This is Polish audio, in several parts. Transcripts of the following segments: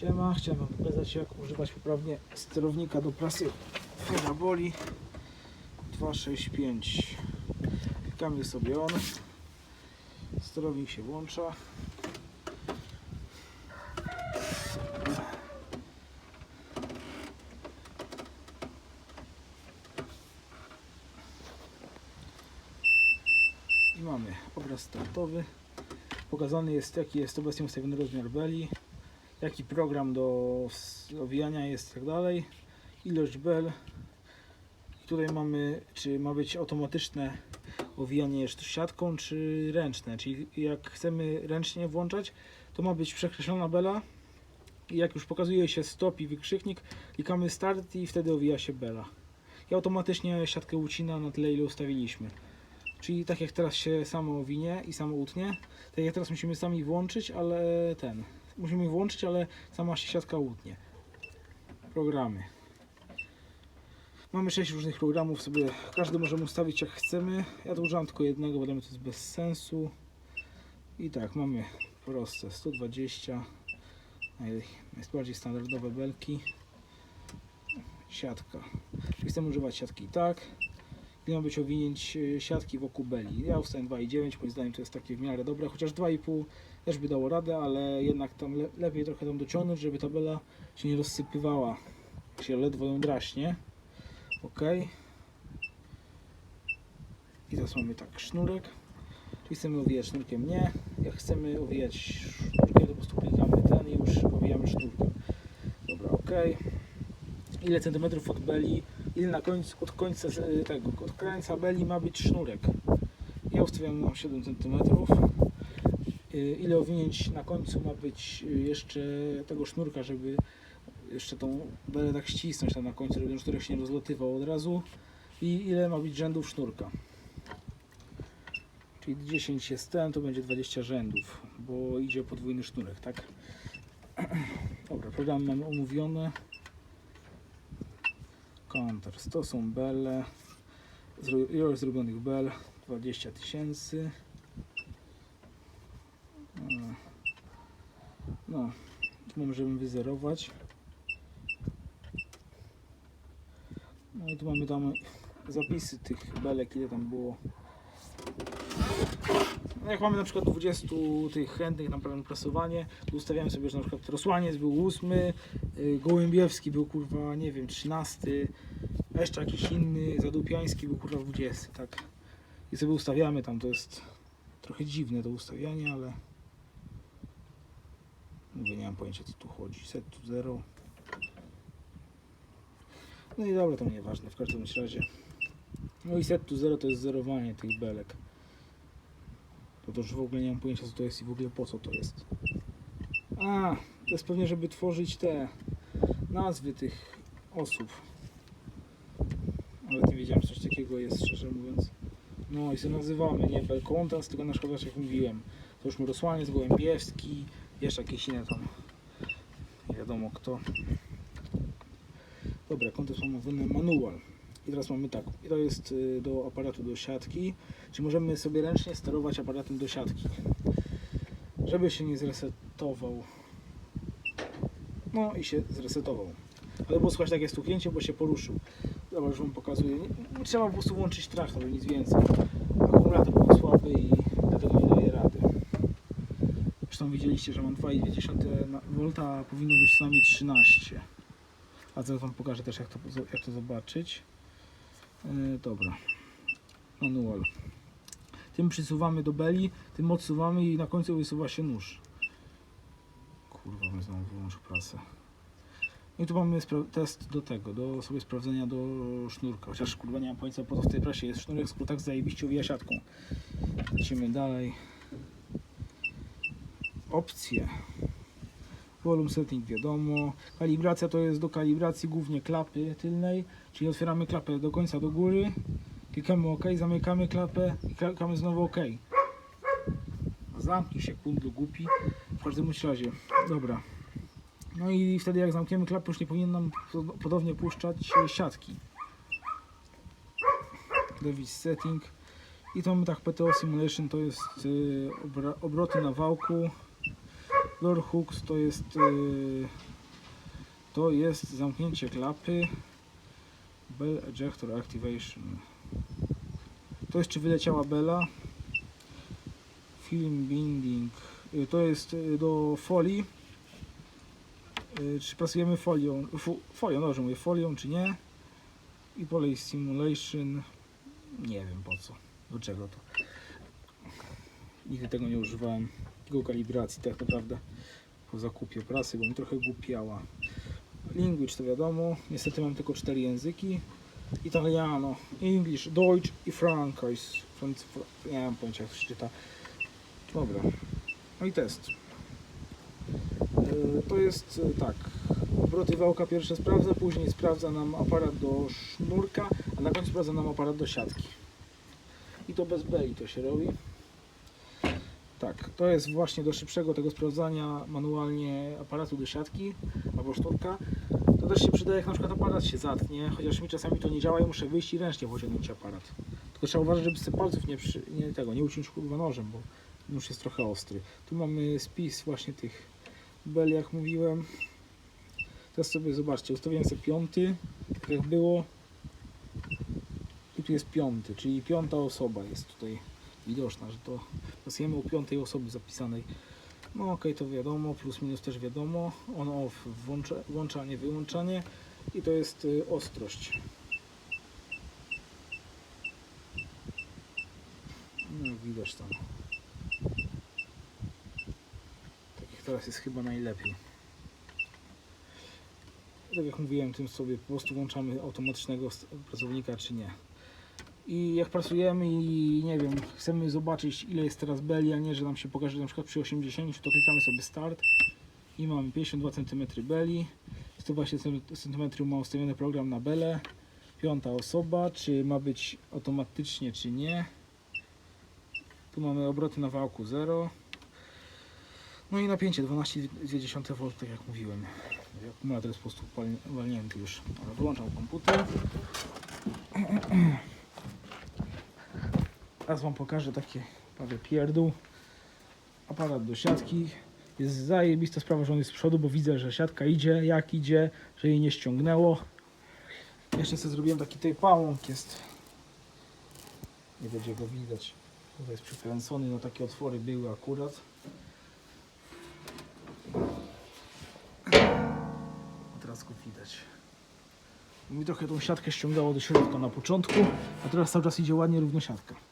Siema, chciałem Wam pokazać jak używać poprawnie sterownika do prasy Ferraboli 265 Klikamy sobie on. Sterownik się włącza. I mamy obraz startowy. Pokazany jest jaki jest obecnie ustawiony rozmiar beli jaki program do owijania jest i tak dalej, ilość bel. Tutaj mamy, czy ma być automatyczne owijanie jeszcze siatką, czy ręczne. Czyli jak chcemy ręcznie włączać, to ma być przekreślona bela. I jak już pokazuje się stop i wykrzyknik, klikamy start i wtedy owija się bela. I automatycznie siatkę ucina na tyle, ile ustawiliśmy. Czyli tak jak teraz się samo owinie i samo utnie, tak jak teraz musimy sami włączyć, ale ten, musimy włączyć, ale sama się siatka łutnie. Programy. Mamy 6 różnych programów, sobie każdy możemy ustawić jak chcemy. Ja tu tylko jednego, bo to jest bez sensu. I tak, mamy proste 120, naj- najbardziej standardowe belki. Siatka. Czyli chcemy używać siatki tak. Powinno być owinięć y, siatki wokół beli. Ja ustawiam 2,9, moim zdaniem to jest takie w miarę dobre, chociaż 2,5 też by dało radę, ale jednak tam le lepiej trochę tam dociągnąć, żeby ta bela się nie rozsypywała, się ledwo ją draśnie. Ok. I teraz mamy tak sznurek, czyli chcemy owijać sznurkiem nie, jak chcemy owijać sznurkiem, to po prostu klikamy ten i już owijamy sznurkiem. Dobra, ok. Ile centymetrów od beli, ile na końcu, od końca z- tego, od krańca beli ma być sznurek. Ja ustawiam na 7 centymetrów. Y, ile owinięć na końcu ma być y, jeszcze tego sznurka, żeby jeszcze tą belę tak ścisnąć tam na końcu, żeby ten sznurek się nie rozlatywał od razu i ile ma być rzędów sznurka. Czyli 10 jest ten, to będzie 20 rzędów, bo idzie podwójny sznurek, tak? Dobra, programy mamy omówione. Counter, to są bele. Ilość zrobionych bel 20 tysięcy. Mm. No, tu możemy wyzerować. No i tu mamy tam zapisy tych belek, ile tam było. No jak mamy na przykład 20 tych chętnych na prasowanie, to ustawiamy sobie, że na przykład Rosłaniec był 8, y, Gołębiewski był kurwa, nie wiem, 13, a jeszcze jakiś inny, Zadupiański był kurwa 20, tak. I sobie ustawiamy tam, to jest trochę dziwne to ustawianie, ale Mówię, nie mam pojęcia co tu chodzi. Set to zero. No i dobra, to nieważne w każdym razie. No i set to zero to jest zerowanie tych belek. To też w ogóle nie mam pojęcia co to jest i w ogóle po co to jest. A, to jest pewnie, żeby tworzyć te nazwy tych osób. Ale nie wiedziałem, że coś takiego jest, szczerze mówiąc. No i sobie nazywamy, nie Bel Contents, tylko na przykład jak mówiłem. To już Mirosłaniec, Gołębiewski, jeszcze jakieś inne tam. Nie wiadomo kto. Dobra, kontekst omówiony manual. I teraz mamy tak, i to jest y, do aparatu do siatki, czyli możemy sobie ręcznie sterować aparatem do siatki. Żeby się nie zresetował. No i się zresetował. Ale było słychać takie stuknięcie, bo się poruszył. Dobra, już wam pokazuję. Trzeba po prostu włączyć traktor, nic więcej. Akumulator był słaby i dlatego nie daje rady. Zresztą widzieliście, że mam 2,2 V, powinno być co najmniej 13. A zaraz Wam pokażę też jak to, jak to zobaczyć. Yy, dobra. Manual. Tym przysuwamy do beli, tym odsuwamy i na końcu wysuwa się nóż. Kurwa, my znowu wyłączę prasę. No I tu mamy test do tego, do sobie sprawdzenia do sznurka. Chociaż kurwa nie mam pojęcia po co w tej prasie jest sznurek, skoro tak zajebiście owija siatką. Lecimy dalej opcje. Volume setting wiadomo. Kalibracja to jest do kalibracji głównie klapy tylnej, czyli otwieramy klapę do końca do góry, klikamy OK, zamykamy klapę i klikamy znowu OK. Zamknij się kundlu głupi. W każdym razie, dobra. No i wtedy jak zamkniemy klapę już nie powinien nam pod- podobnie puszczać siatki. Device setting. I to mamy tak PTO Simulation to jest y, obroty na wałku Door hooks to jest yy, to jest zamknięcie klapy. Bell Ejector Activation. To jest czy wyleciała bela film binding. Yy, to jest yy, do folii. Czy pracujemy folią? Folią, dobrze mówię, folią czy nie? I polej simulation. Nie wiem po co, do czego to? Nigdy tego nie używałem tylko kalibracji tak naprawdę po zakupie prasy, bo mi trochę głupiała. Language to wiadomo, niestety mam tylko cztery języki. Italiano, English, Deutsch i Frankreich. Franc- Fra- Nie mam pojęcia jak to się czyta. Dobra. No i test. Yy, To jest yy, tak. Obroty wałka pierwsze sprawdza, później sprawdza nam aparat do sznurka, a na końcu sprawdza nam aparat do siatki. I to bez beli to się robi. Tak, to jest właśnie do szybszego tego sprawdzania manualnie aparatu do siatki albo. To też się przyda jak na przykład aparat się zatnie, chociaż mi czasami to nie działa i muszę wyjść i ręcznie pociągnąć aparat. Tylko trzeba uważać, żeby sobie palców nie, przy, nie tego, nie uciąć kurwa nożem, bo nóż jest trochę ostry. Tu mamy spis właśnie tych bel, jak mówiłem. Teraz sobie zobaczcie, ustawiłem sobie piąty, tak jak było. I tu jest piąty, czyli piąta osoba jest tutaj widoczna, że to pasujemy u piątej osoby zapisanej. No ok, to wiadomo, plus minus też wiadomo. On off, włącza, włączanie, wyłączanie i to jest y, ostrość. No widać tam. Tak jak teraz jest chyba najlepiej. Tak jak mówiłem, tym sobie po prostu włączamy automatycznego pracownika czy nie. I jak pracujemy i nie wiem, chcemy zobaczyć ile jest teraz beli, a nie, że nam się pokaże że na przykład przy 80, to klikamy sobie start i mamy 52 cm beli, 120 cm ma ustawiony program na belę, piąta osoba, czy ma być automatycznie, czy nie. Tu mamy obroty na wałku 0. No i napięcie 12,2 V, tak jak mówiłem. Akumulator jest po prostu uwalnięty już. Wyłączam komputer. Teraz Wam pokażę takie prawie pierdół. Aparat do siatki. Jest zajebista sprawa, że on jest z przodu, bo widzę, że siatka idzie, jak idzie, że jej nie ściągnęło. Jeszcze sobie zrobiłem taki tutaj pałąk jest. Nie będzie go widać. Tutaj jest przykręcony, no takie otwory były akurat. Teraz go widać. Mi trochę tą siatkę ściągało do środka na początku, a teraz cały czas idzie ładnie równo siatka.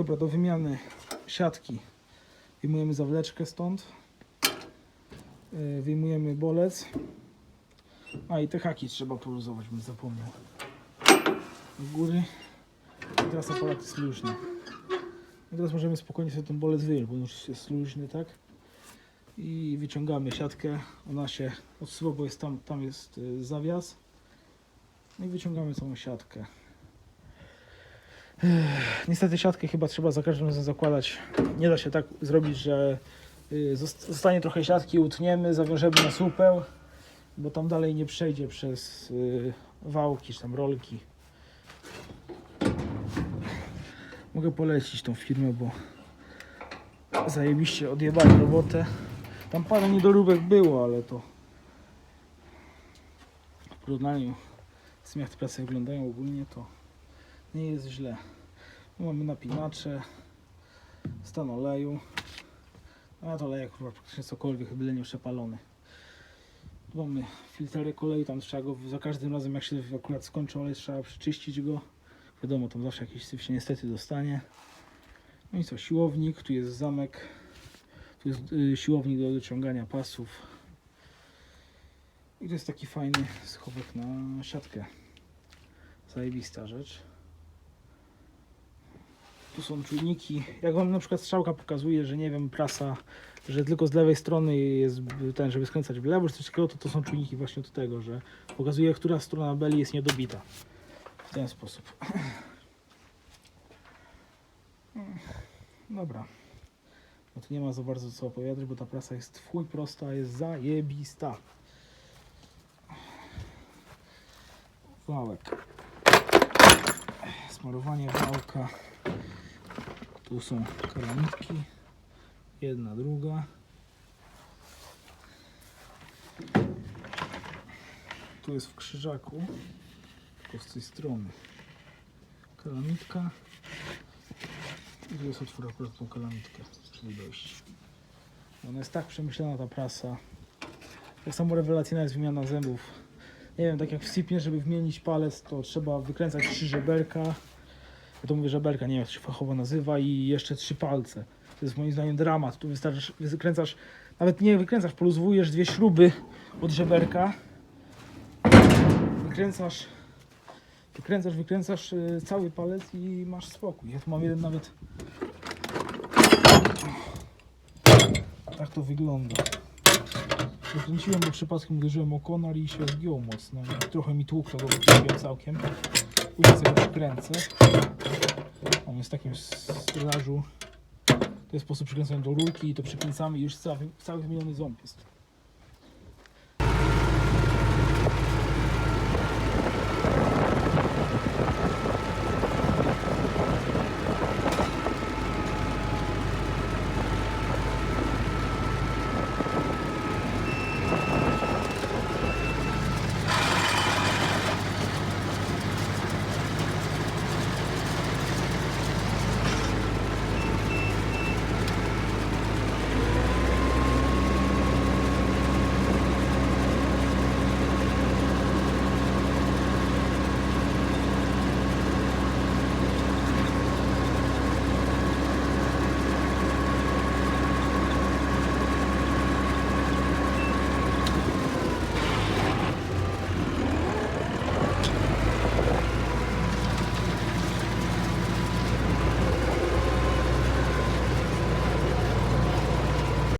Dobra, do wymiany siatki wyjmujemy zawleczkę stąd. Yy, Wyjmujemy bolec. A i te haki trzeba poluzować, bym zapomniał. Do góry. I teraz aparat jest luźny. I teraz możemy spokojnie sobie ten bolec wyjąć, bo on już jest luźny, tak? I wyciągamy siatkę. Ona się odsuwa, bo jest tam, tam jest y, zawias. No i wyciągamy całą siatkę. Niestety siatkę chyba trzeba za każdym razem zakładać. Nie da się tak zrobić, że y, zost- zostanie trochę siatki, utniemy, zawiążemy na supeł, bo tam dalej nie przejdzie przez y, wałki czy tam rolki. Mogę polecić tą firmę, bo zajebiście odjebali robotę. Tam parę niedoróbek było, ale to w porównaniu z tym jak te prace wyglądają ogólnie, to nie jest źle. Mamy napinacze, stan oleju. A to oleje kurwa praktycznie cokolwiek, byle nie przepalony. Tu mamy filterek oleju, tam trzeba go za każdym razem jak się akurat skończy olej, trzeba przyczyścić go. Wiadomo, tam zawsze jakiś syf się niestety dostanie. No i co, siłownik, tu jest zamek, tu jest y, siłownik do dociągania pasów. I to jest taki fajny schowek na siatkę. Zajebista rzecz. Tu są czujniki. Jak wam na przykład strzałka pokazuje, że nie wiem, prasa, że tylko z lewej strony jest ten, żeby skręcać w lewo, czy coś takiego, to to są czujniki właśnie do tego, że pokazuje, która strona beli jest niedobita. W ten sposób. Dobra. No tu nie ma za bardzo co opowiadać, bo ta prasa jest chuj prosta, jest zajebista. Wałek. Smarowanie wałka. Tu są karamitki. Jedna, druga. Tu jest w krzyżaku, tylko z tej strony. Kalamitka. I tu jest otwór akurat tą kalamitkę, czyli. Ona jest tak przemyślana ta prasa. Tak samo rewelacyjna jest wymiana zębów. Nie wiem, tak jak w sipnie, żeby wymienić palec, to trzeba wykręcać trzy żeberka ja to mówię żeberka, nie wiem jak się fachowo nazywa i jeszcze trzy palce. To jest moim zdaniem dramat. Tu wystarczy, wykręcasz, nawet nie wykręcasz, poluzwujesz dwie śruby od żeberka. Wykręcasz, wykręcasz, wykręcasz y, cały palec i masz spokój. Ja tu mam jeden nawet. Tak to wygląda. Wykręciłem, bo przypadkiem uderzyłem o konar i się zgiął mocno. Trochę mi tłukł, to go wykręciłem całkiem. Sobie przykręcę. On jest w takim stelażu. To jest sposób przykręcenia do rurki i to przykręcamy i już cały, cały wymieniony ząb jest.